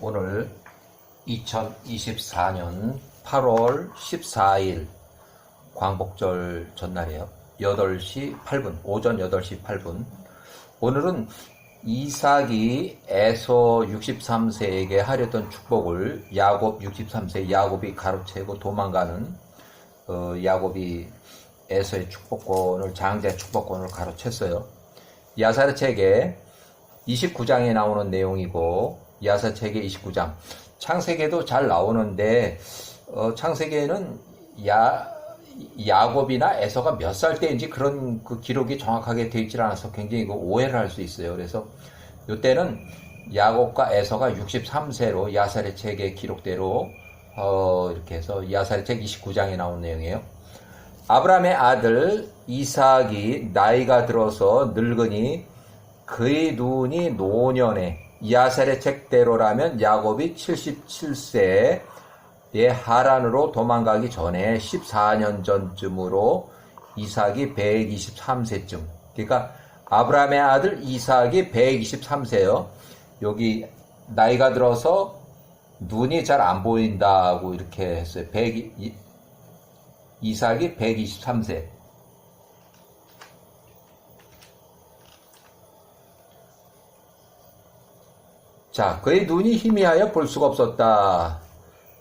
오늘 2024년 8월 14일 광복절 전날이에요. 8시 8분, 오전 8시 8분. 오늘은 이삭이 에서 63세에게 하려던 축복을 야곱 63세 야곱이 가로채고 도망가는 어, 야곱이 에서의 축복권을 장자의 축복권을 가로챘어요. 야사르 책에 29장에 나오는 내용이고 야사 책의 29장 창세기에도 잘 나오는데 어, 창세기에는 야 야곱이나 에서가 몇 살 때인지 그런 그 기록이 정확하게 되어 있질 않아서 굉장히 그 오해를 할 수 있어요. 그래서 이때는 야곱과 에서가 63세로 야살의 책의 기록대로 어, 이렇게 해서 야살의 책 29장에 나온 내용이에요. 아브라함의 아들 이삭이 나이가 들어서 늙으니 그의 눈이 노년에 야살의 책대로라면 야곱이 77세에 하란으로 도망가기 전에 14년 전쯤으로 이삭이 123세쯤. 그러니까 아브라함의 아들 이삭이 123세요. 여기 나이가 들어서 눈이 잘 안 보인다고 이렇게 했어요. 100, 이삭이 123세. 자, 그의 눈이 희미하여 볼 수가 없었다.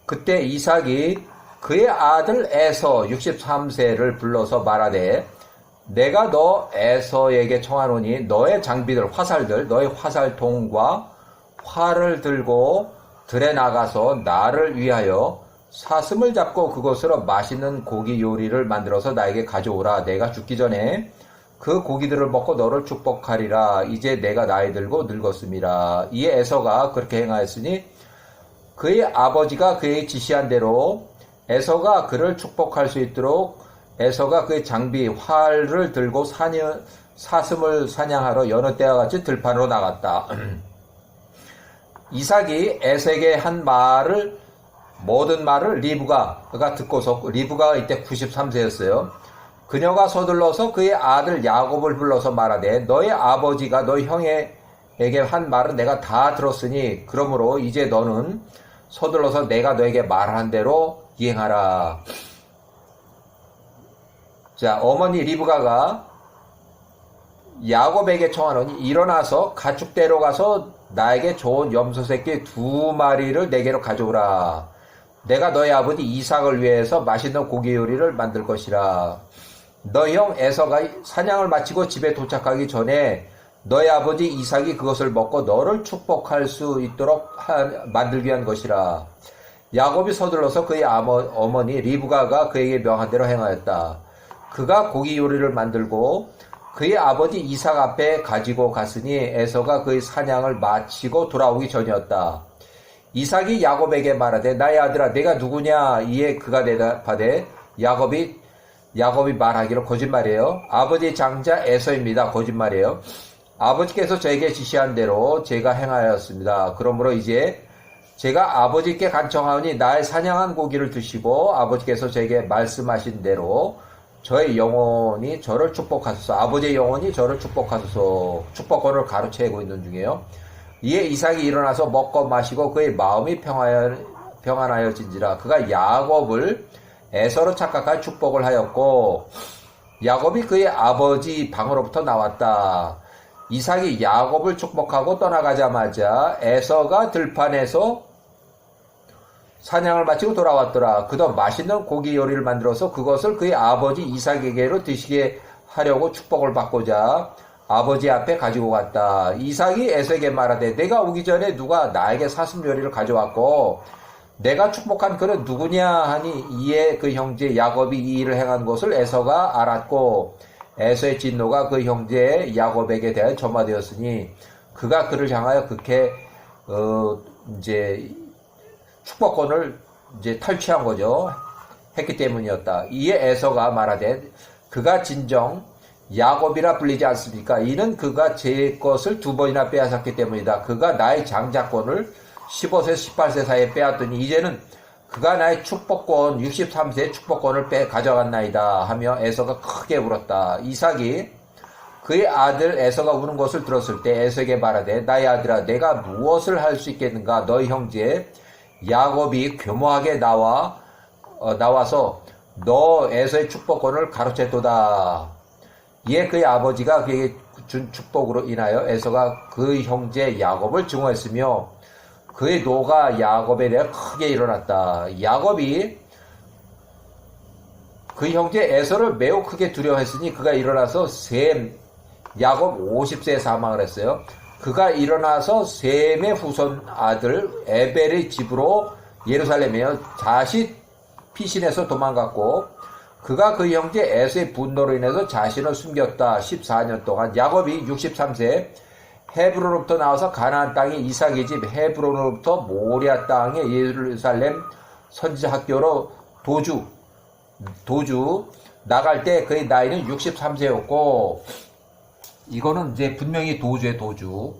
그때 이삭이 그의 아들 에서 63세를 불러서 말하되 내가 너 에서에게 청하노니 너의 장비들 화살들 너의 화살통과 활을 들고 들에 나가서 나를 위하여 사슴을 잡고 그것으로 맛있는 고기 요리를 만들어서 나에게 가져오라 내가 죽기 전에 그 고기들을 먹고 너를 축복하리라 이제 내가 나이 들고 늙었습니다 이에 에서가 그렇게 행하였으니 그의 아버지가 그에게 지시한 대로 에서가 그를 축복할 수 있도록 에서가 그의 장비 활을 들고 사녀, 사슴을 사냥하러 여느 때와 같이 들판으로 나갔다. 이삭이 에서에게 한 말을 모든 말을 리브가가 듣고서 리브가가 이때 93세였어요. 그녀가 서둘러서 그의 아들 야곱을 불러서 말하되 너의 아버지가 너희 형에게 한 말은 내가 다 들었으니 그러므로 이제 너는 서둘러서 내가 너에게 말한 대로 이행하라. 자, 어머니 리브가가 야곱에게 청하노니 일어나서 가축대로 가서 나에게 좋은 염소 새끼 두 마리를 내게로 가져오라. 내가 너희 아버지 이삭을 위해서 맛있는 고기 요리를 만들 것이라. 너희 형 에서가 사냥을 마치고 집에 도착하기 전에 너희 아버지 이삭이 그것을 먹고 너를 축복할 수 있도록 한, 만들기 위한 것이라. 야곱이 서둘러서 그의 아머, 어머니 리브가가 그에게 명한 대로 행하였다. 그가 고기 요리를 만들고 그의 아버지 이삭 앞에 가지고 갔으니 에서가 그의 사냥을 마치고 돌아오기 전이었다. 이삭이 야곱에게 말하되 나의 아들아 내가 누구냐 이에 그가 대답하되 야곱이 야곱이 말하기로 거짓말이에요. 아버지 장자 에서입니다. 거짓말이에요. 아버지께서 저에게 지시한 대로 제가 행하였습니다. 그러므로 이제 제가 아버지께 간청하오니 나의 사냥한 고기를 드시고 아버지께서 저에게 말씀하신 대로 저의 영혼이 저를 축복하소서 아버지의 영혼이 저를 축복하소서 축복권을 가로채고 있는 중이에요. 이에 이삭이 일어나서 먹고 마시고 그의 마음이 평안하여진지라 그가 야곱을 에서로 착각할 축복을 하였고 야곱이 그의 아버지 방으로부터 나왔다. 이삭이 야곱을 축복하고 떠나가자마자 에서가 들판에서 사냥을 마치고 돌아왔더라. 그도 맛있는 고기 요리를 만들어서 그것을 그의 아버지 이삭에게로 드시게 하려고 축복을 받고자 아버지 앞에 가지고 갔다. 이삭이 에서에게 말하되 내가 오기 전에 누가 나에게 사슴 요리를 가져왔고 내가 축복한 그는 누구냐 하니 이에 그 형제 야곱이 이 일을 행한 것을 에서가 알았고 에서의 진노가 그 형제 야곱에게 대하여 점화되었으니 그가 그를 향하여 그렇게 어 이제 축복권을 이제 탈취한 거죠. 했기 때문이었다. 이에 에서가 말하되 그가 진정 야곱이라 불리지 않습니까? 이는 그가 제 것을 두 번이나 빼앗았기 때문이다. 그가 나의 장자권을 15세, 18세 사이에 빼앗더니 이제는 그가 나의 축복권, 63세의 축복권을 빼 가져갔나이다 하며 에서가 크게 울었다. 이삭이 그의 아들 에서가 우는 것을 들었을 때 에서에게 말하되 나의 아들아 내가 무엇을 할 수 있겠는가 너희 형제 야곱이 교모하게 나와 어, 나와서 너 에서의 축복권을 가로챘도다. 이에 그의 아버지가 그에게 준 축복으로 인하여 에서가 그 형제 야곱을 증오했으며 그의 노가 야곱에 대해 크게 일어났다. 야곱이 그 형제 에서를 매우 크게 두려워했으니 그가 일어나서 셈 야곱 50세에 사망을 했어요. 그가 일어나서 셈의 후손 아들 에벨의 집으로 예루살렘에 자시 피신해서 도망갔고 그가 그 형제 에서의 분노로 인해서 자신을 숨겼다. 14년 동안 야곱이 63세 헤브론으로부터 나와서 가나안 땅의 이삭의 집 헤브론으로부터 모리아 땅의 예루살렘 선지자 학교로 도주 도주 나갈 때 그의 나이는 63세였고 이거는 이제 분명히 도주의 도주.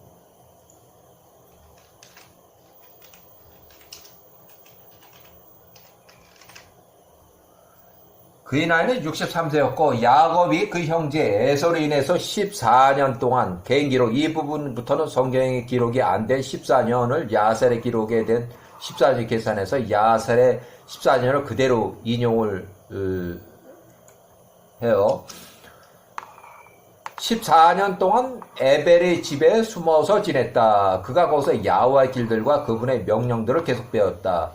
그의 나이는 63세였고 야곱이 그 형제 에서로 인해서 14년 동안 개인 기록 이 부분부터는 성경의 기록이 안 된 14년을 야셀의 기록에 된 14년 계산해서 야셀의 14년을 그대로 인용을 으, 해요. 14년 동안 에벨의 집에 숨어서 지냈다. 그가 거기서 야와의 길들과 그분의 명령들을 계속 배웠다.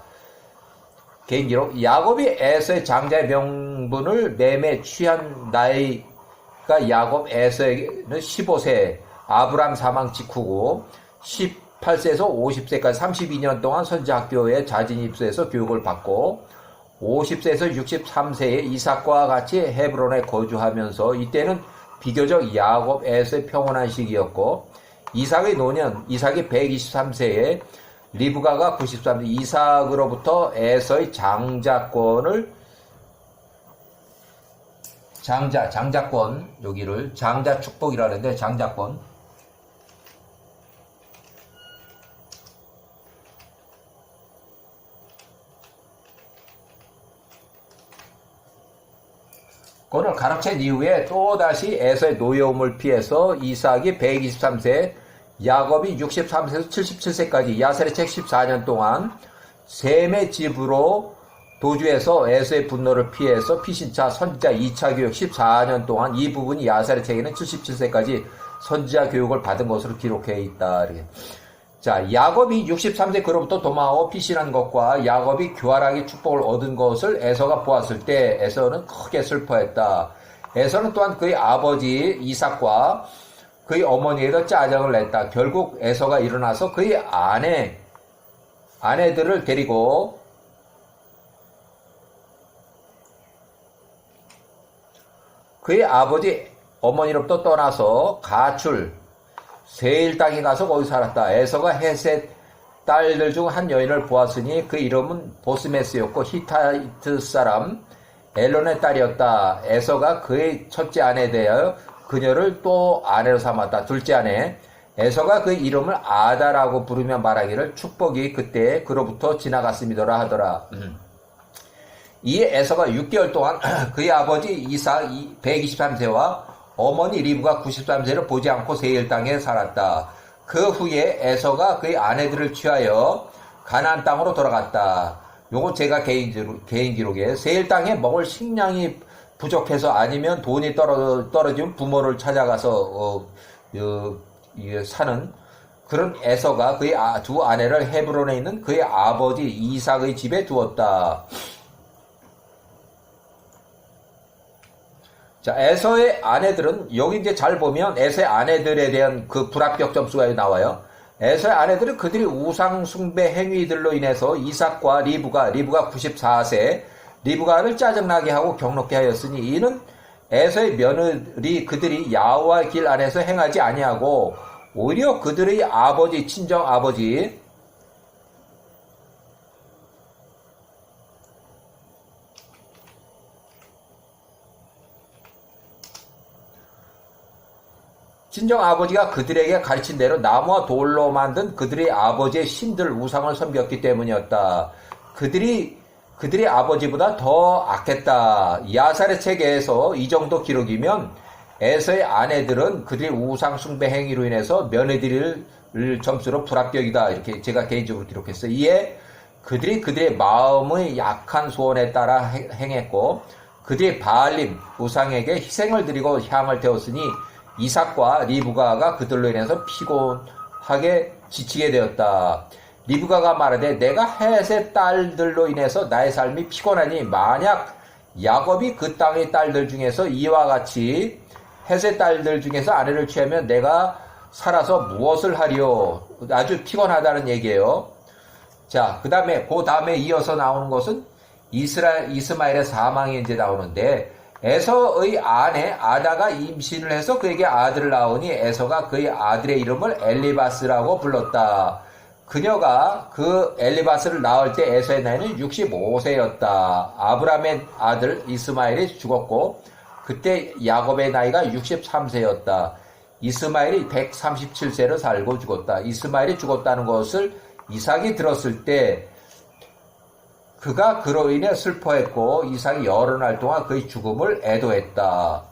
개인 기록 야곱이 에서의 장자의 명 분을 매매 취한 나이가 야곱 에서에게는 15세 아브람 사망 직후고 18세에서 50세까지 32년 동안 선지학교에 자진 입수해서 교육을 받고 50세에서 63세에 이삭과 같이 헤브론에 거주하면서 이때는 비교적 야곱 에서의 평온한 시기였고 이삭의 노년 이삭이 123세에 리브가가 93세 이삭으로부터 에서의 장자권을 장자 장자권 여기를 장자 축복이라는데 장자권. 그걸 가로챈 이후에 또다시 에서의 노여움을 피해서 이삭이 123세, 야곱이 63세에서 77세까지 야셀의 책 14년 동안 셈의 집으로 도주해서 에서의 분노를 피해서 피신차 선지자 2차 교육 14년 동안 이 부분이 야셀의 책에는 77세까지 선지자 교육을 받은 것으로 기록해 있다. 이렇게. 자, 야곱이 63세 그로부터 도망하고 피신한 것과 야곱이 교활하게 축복을 얻은 것을 에서가 보았을 때 에서는 크게 슬퍼했다. 에서는 또한 그의 아버지 이삭과 그의 어머니에도 짜증을 냈다. 결국 에서가 일어나서 그의 아내, 아내들을 데리고 그의 아버지 어머니로부터 떠나서 가출, 세일 땅에 가서 거기 살았다. 에서가 헤셋 딸들 중 한 여인을 보았으니 그 이름은 보스메스였고 히타이트 사람 엘론의 딸이었다. 에서가 그의 첫째 아내에 대하여 그녀를 또 아내로 삼았다. 둘째 아내 에서가 그 이름을 아다라고 부르며 말하기를 축복이 그때 그로부터 지나갔음이더라 하더라. 음. 이에 에서가 6개월 동안 그의 아버지 이삭 123세와 어머니 리브가 93세를 보지 않고 세일 땅에 살았다. 그 후에 에서가 그의 아내들을 취하여 가나안 땅으로 돌아갔다. 요거 제가 개인, 기록, 개인 기록에 세일 땅에 먹을 식량이 부족해서 아니면 돈이 떨어, 떨어지면 부모를 찾아가서 어, 어, 사는 그런 에서가 그의 아, 두 아내를 헤브론에 있는 그의 아버지 이삭의 집에 두었다. 자, 에서의 아내들은 여기 이제 잘 보면 에서의 아내들에 대한 그 불합격 점수가 나와요. 에서의 아내들은 그들이 우상 숭배 행위들로 인해서 이삭과 리브가 리브가 94세 리브가를 짜증나게 하고 경롭게 하였으니 이는 에서의 며느리 그들이 야호와의 길 안에서 행하지 아니하고 오히려 그들의 아버지 친정 아버지 친정 아버지가 그들에게 가르친 대로 나무와 돌로 만든 그들의 아버지의 신들 우상을 섬겼기 때문이었다. 그들이 그들의 아버지보다 더 악했다. 야살의 책에서 이 정도 기록이면 에서의 아내들은 그들의 우상 숭배 행위로 인해서 며느리를 점수로 불합격이다. 이렇게 제가 개인적으로 기록했어요. 이에 그들이 그들의 마음의 약한 소원에 따라 행- 행했고 그들의 바알림 우상에게 희생을 드리고 향을 태웠으니 이삭과 리브가가 그들로 인해서 피곤하게 지치게 되었다. 리브가가 말하되 내가 햇의 딸들로 인해서 나의 삶이 피곤하니 만약 야곱이 그 땅의 딸들 중에서 이와 같이 햇의 딸들 중에서 아내를 취하면 내가 살아서 무엇을 하리요? 아주 피곤하다는 얘기예요. 자, 그 다음에, 그 다음에 이어서 나오는 것은 이스라, 이스마엘의 사망이 이제 나오는데, 에서의 아내 아다가 임신을 해서 그에게 아들을 낳으니 에서가 그의 아들의 이름을 엘리바스라고 불렀다. 그녀가 그 엘리바스를 낳을 때 에서의 나이는 65세였다. 아브라함의 아들 이스마엘이 죽었고, 그때 야곱의 나이가 63세였다. 이스마엘이 137세를 살고 죽었다. 이스마엘이 죽었다는 것을 이삭이 들었을 때 그가 그로 인해 슬퍼했고 이삭이 여러 날 동안 그의 죽음을 애도했다.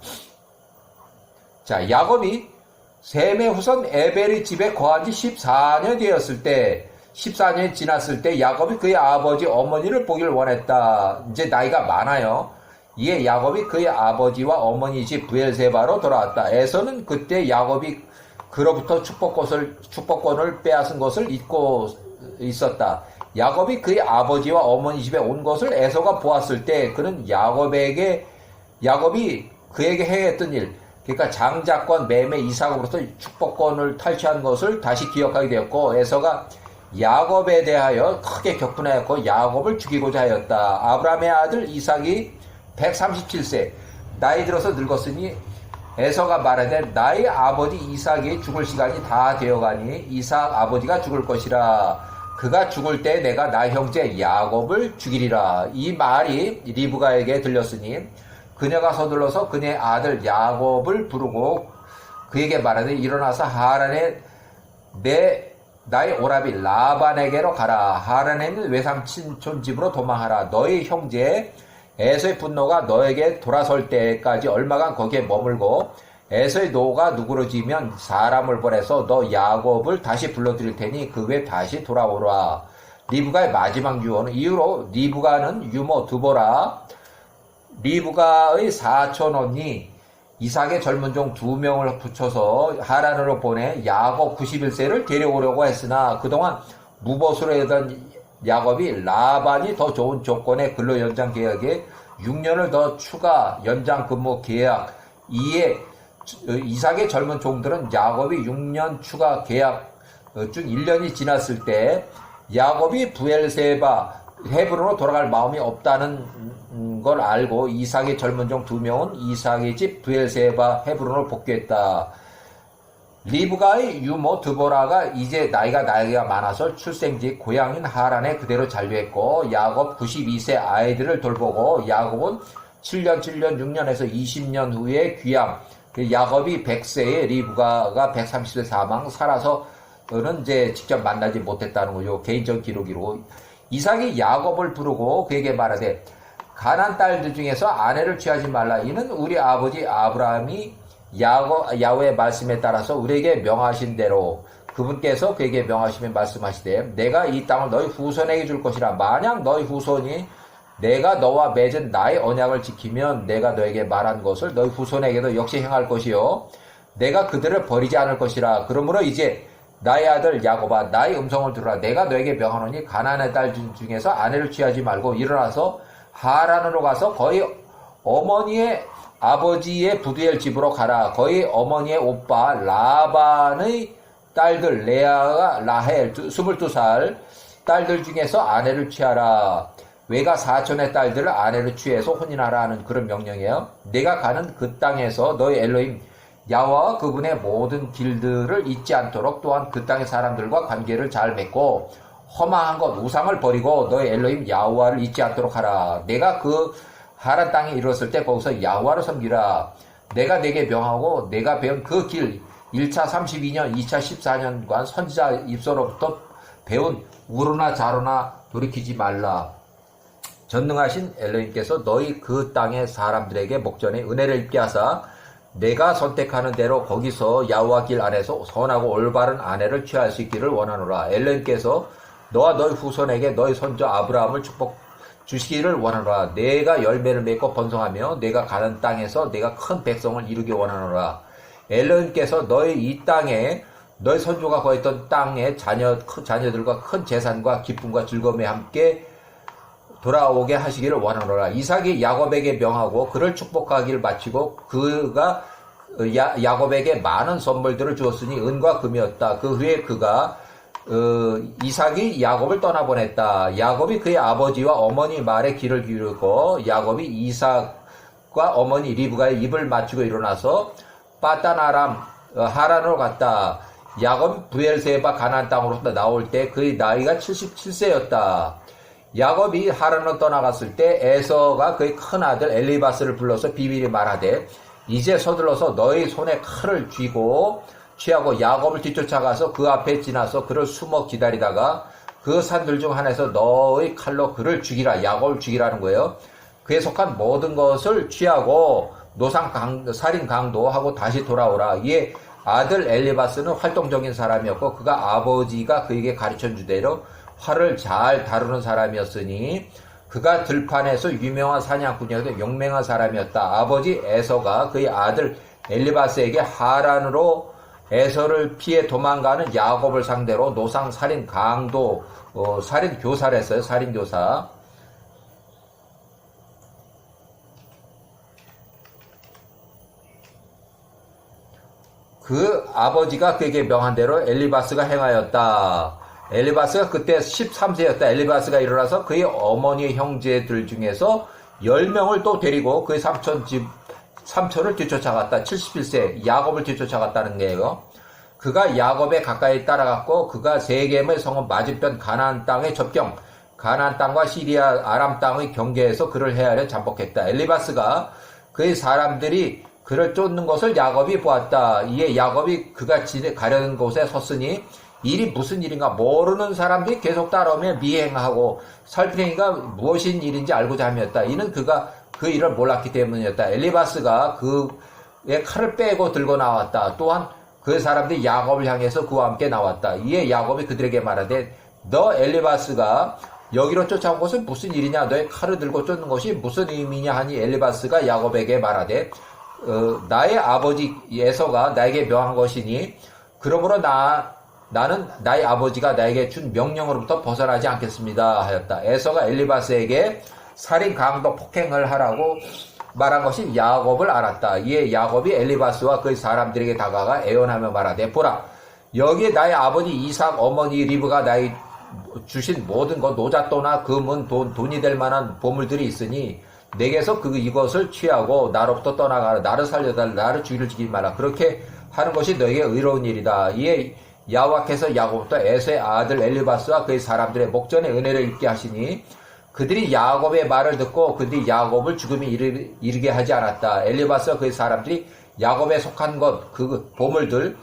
자, 야곱이 셈의 후손 에벨의 집에 거한 지 14년 되었을 때 14년이 지났을 때 야곱이 그의 아버지 어머니를 보기를 원했다. 이제 나이가 많아요. 이에 야곱이 그의 아버지와 어머니 집 부엘세바로 돌아왔다. 에서는 그때 야곱이 그로부터 축복권을, 축복권을 빼앗은 것을 잊고 있었다. 야곱이 그의 아버지와 어머니 집에 온 것을 에서가 보았을 때 그는 야곱에게 야곱이 그에게 행했던 일, 그러니까 장자권 매매 이삭으로서 축복권을 탈취한 것을 다시 기억하게 되었고 에서가 야곱에 대하여 크게 격분하였고 야곱을 죽이고자 하였다. 아브라함의 아들 이삭이 137세 나이 들어서 늙었으니 에서가 말하되 나의 아버지 이삭이 죽을 시간이 다 되어가니 이삭 아버지가 죽을 것이라 그가 죽을 때 내가 나 형제 야곱을 죽이리라 이 말이 리브가에게 들렸으니 그녀가 서둘러서 그녀의 아들 야곱을 부르고 그에게 말하되 일어나서 하란에 내 나의 오라비 라반에게로 가라. 하란에 있는 외삼 친촌 집으로 도망하라. 너희 형제 에서의 분노가 너에게 돌아설 때까지 얼마간 거기에 머물고 에서의 노가 누그러지면 사람을 보내서 너 야곱을 다시 불러들일 테니 그 후에 다시 돌아오라. 리브가의 마지막 유언은 이후로 리브가는 유모 두보라 리브가의 사촌 언니 이삭의 젊은 종 두 명을 붙여서 하란으로 보내 야곱 91세를 데려오려고 했으나 그동안 무보수로 했던 야곱이 라반이 더 좋은 조건의 근로 연장 계약에 6년을 더 추가 연장 근무 계약 이에 이삭의 젊은 종들은 야곱이 6년 추가 계약 중 1년이 지났을 때 야곱이 부엘세바 헤브론으로 돌아갈 마음이 없다는 걸 알고 이삭의 젊은 종 두 명은 이삭의 집 부엘세바 헤브론으로 복귀했다. 리브가의 유모 드보라가 이제 나이가 나이가 많아서 출생지 고향인 하란에 그대로 잔류했고 야곱 92세 아이들을 돌보고 야곱은 7년 7년 6년에서 20년 후에 그 야곱이 100세에 리브가가 130세 사망 살아서는 이제 직접 만나지 못했다는 거죠. 개인적 기록이고 이삭이 야곱을 부르고 그에게 말하되 가난 딸들 중에서 아내를 취하지 말라. 이는 우리 아버지 아브라함이 야고, 야외의 말씀에 따라서 우리에게 명하신 대로 그분께서 그에게 명하시면 말씀하시되 내가 이 땅을 너희 후손에게 줄 것이라 만약 너희 후손이 내가 너와 맺은 나의 언약을 지키면 내가 너에게 말한 것을 너희 후손에게도 역시 행할 것이요 내가 그들을 버리지 않을 것이라 그러므로 이제 나의 아들 야곱아 나의 음성을 들으라 내가 너에게 명하노니 가나안의 딸 중에서 아내를 취하지 말고 일어나서 하란으로 가서 거의 어머니의 아버지의 부두엘 집으로 가라. 거의 어머니의 오빠 라반의 딸들 레아가 라헬 22살 딸들 중에서 아내를 취하라. 외가 사촌의 딸들을 아내를 취해서 혼인하라 하는 그런 명령이에요. 내가 가는 그 땅에서 너희 엘로임 야와 그분의 모든 길들을 잊지 않도록 또한 그 땅의 사람들과 관계를 잘 맺고 허망한 것 우상을 버리고 너희 엘로임 야후와를 잊지 않도록 하라. 내가 그 하란 땅에 이르렀을 때 거기서 야후와를 섬기라. 내가 내게 명하고 내가 배운 그 길 1차 32년, 2차 14년간 선지자 입서로부터 배운 우로나 자로나 돌이키지 말라. 전능하신 엘로임께서 너희 그 땅의 사람들에게 목전에 은혜를 입게 하사 내가 선택하는 대로 거기서 야호와 길 안에서 선하고 올바른 아내를 취할 수 있기를 원하노라. 엘렌께서 너와 너희 후손에게 너희 손자 아브라함을 축복 주시기를 원하노라. 내가 열매를 맺고 번성하며 내가 가는 땅에서 내가 큰 백성을 이루기 원하노라. 엘렌께서 너희 이 땅에 너희 선조가 거했던 땅의 자녀 큰 자녀들과 큰 재산과 기쁨과 즐거움에 함께 돌아오게 하시기를 원하노라. 이삭이 야곱에게 명하고 그를 축복하기를 마치고 그가 야, 야곱에게 많은 선물들을 주었으니 은과 금이었다. 그 후에 그가 어, 이삭이 야곱을 떠나보냈다. 야곱이 그의 아버지와 어머니 말에 귀를 기울이고 야곱이 이삭과 어머니 리브가의 입을 맞추고 일어나서 빠따나람 어, 하란으로 갔다. 야곱 부엘세바 가나안 땅으로 나올 때 그의 나이가 77세였다. 야곱이 하란으로 떠나갔을 때 에서가 그의 큰 아들 엘리바스를 불러서 비밀히 말하되 이제 서둘러서 너희 손에 칼을 쥐고 취하고 야곱을 뒤쫓아가서 그 앞에 지나서 그를 숨어 기다리다가 그 산들 중 하나에서 너의 칼로 그를 죽이라 야곱을 죽이라는 거예요. 그에 속한 모든 것을 취하고 노상 강, 살인 강도하고 다시 돌아오라. 이에 아들 엘리바스는 활동적인 사람이었고 그가 아버지가 그에게 가르쳐 준 대로 활을 잘 다루는 사람이었으니 그가 들판에서 유명한 사냥꾼이었고 용맹한 사람이었다. 아버지 에서가 그의 아들 엘리바스에게 하란으로 에서를 피해 도망가는 야곱을 상대로 노상 살인 강도 어, 살인 교사를 했어요. 살인 교사. 그 아버지가 그에게 명한 대로 엘리바스가 행하였다. 엘리바스가 그때 13세였다. 엘리바스가 일어나서 그의 어머니의 형제들 중에서 10명을 또 데리고 그의 삼촌 집, 삼촌을 뒤쫓아갔다. 71세 야곱을 뒤쫓아갔다는 거예요. 그가 야곱에 가까이 따라갔고 그가 세겜의 성은 맞은편 가나안 땅의 접경 가나안 땅과 시리아 아람 땅의 경계에서 그를 헤아려 잠복했다. 엘리바스가 그의 사람들이 그를 쫓는 것을 야곱이 보았다. 이에 야곱이 그가 가려는 곳에 섰으니 일이 무슨 일인가 모르는 사람들이 계속 따라오며 미행하고 살피행이가 무엇인 일인지 알고자 함이었다. 이는 그가 그 일을 몰랐기 때문이었다. 엘리바스가 그의 칼을 빼고 들고 나왔다. 또한 그 사람들이 야곱을 향해서 그와 함께 나왔다. 이에 야곱이 그들에게 말하되 너 엘리바스가 여기로 쫓아온 것은 무슨 일이냐? 너의 칼을 들고 쫓는 것이 무슨 의미냐? 하니 엘리바스가 야곱에게 말하되 어, 나의 아버지 에서가 나에게 명한 것이니 그러므로 나 나는 나의 아버지가 나에게 준 명령으로부터 벗어나지 않겠습니다 하였다. 에서가 엘리바스에게 살인 강도 폭행을 하라고 말한 것이 야곱을 알았다. 이에 야곱이 엘리바스와 그의 사람들에게 다가가 애원하며 말하되 보라 여기에 나의 아버지 이삭 어머니 리브가 나의 주신 모든 것 노잣돈나 금은 돈, 돈이 될 만한 보물들이 있으니 내게서 그 이것을 취하고 나로부터 떠나가라 나를 살려달라 나를 주의를 지키지 말라 그렇게 하는 것이 너에게 의로운 일이다. 이에 야와께서 야곱부터 에서의 아들 엘리바스와 그의 사람들의 목전에 은혜를 입게 하시니 그들이 야곱의 말을 듣고 그들이 야곱을 죽음에 이르, 게 하지 않았다. 엘리바스와 그의 사람들이 야곱에 속한 것, 그 보물들,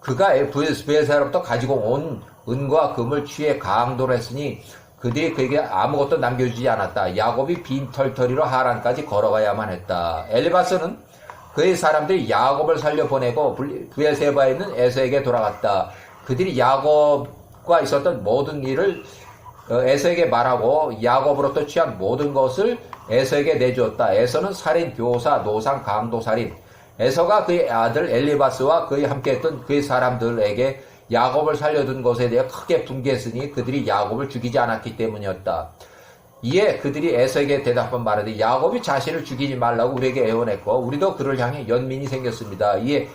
그가 부에사로부터 가지고 온 은과 금을 취해 강도를 했으니 그들이 그에게 아무것도 남겨주지 않았다. 야곱이 빈 털터리로 하란까지 걸어가야만 했다. 엘리바스는 그의 사람들이 야곱을 살려보내고 부에세바에 있는 에서에게 돌아갔다. 그들이 야곱과 있었던 모든 일을 어, 에서에게 말하고 야곱으로부터 취한 모든 것을 에서에게 내주었다. 에서는 살인, 교사, 노상, 강도 살인. 에서가 그의 아들 엘리바스와 그의 함께했던 그의 사람들에게 야곱을 살려둔 것에 대해 크게 분개했으니 그들이 야곱을 죽이지 않았기 때문이었다. 이에 그들이 에서에게 대답한 말하되 야곱이 자신을 죽이지 말라고 우리에게 애원했고 우리도 그를 향해 연민이 생겼습니다. 이에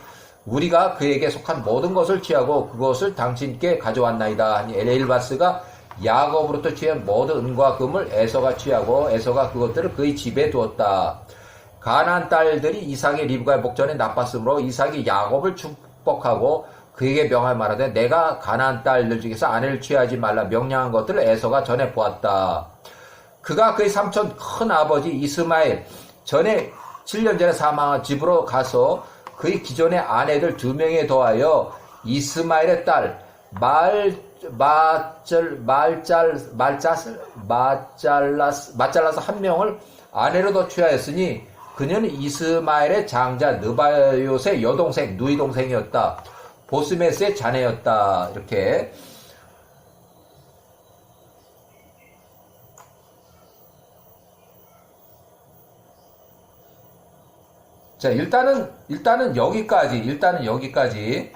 우리가 그에게 속한 모든 것을 취하고 그것을 당신께 가져왔나이다 엘리바스가 야곱으로부터 취한 모든 은과 금을 에서가 취하고 에서가 그것들을 그의 집에 두었다. 가난 딸들이 이삭의 리브가의 목전에 나빴으므로 이삭이 야곱을 축복하고 그에게 명할 말하되 내가 가난 딸들 중에서 아내를 취하지 말라 명령한 것들을 에서가 전에 보았다. 그가 그의 삼촌 큰 아버지 이스마엘 전에 7년 전에 사망한 집으로 가서 그의 기존의 아내들 두 명에 더하여 이스마엘의 딸 말, 마절, 말잘, 말잘을, 마잘라스, 마잘라서 한 명을 아내로 더 취하였으니 그녀는 이스마엘의 장자 느바요의 여동생, 누이 동생이었다. 보스메스의 자네였다. 이렇게 자, 일단은, 일단은 여기까지, 일단은 여기까지.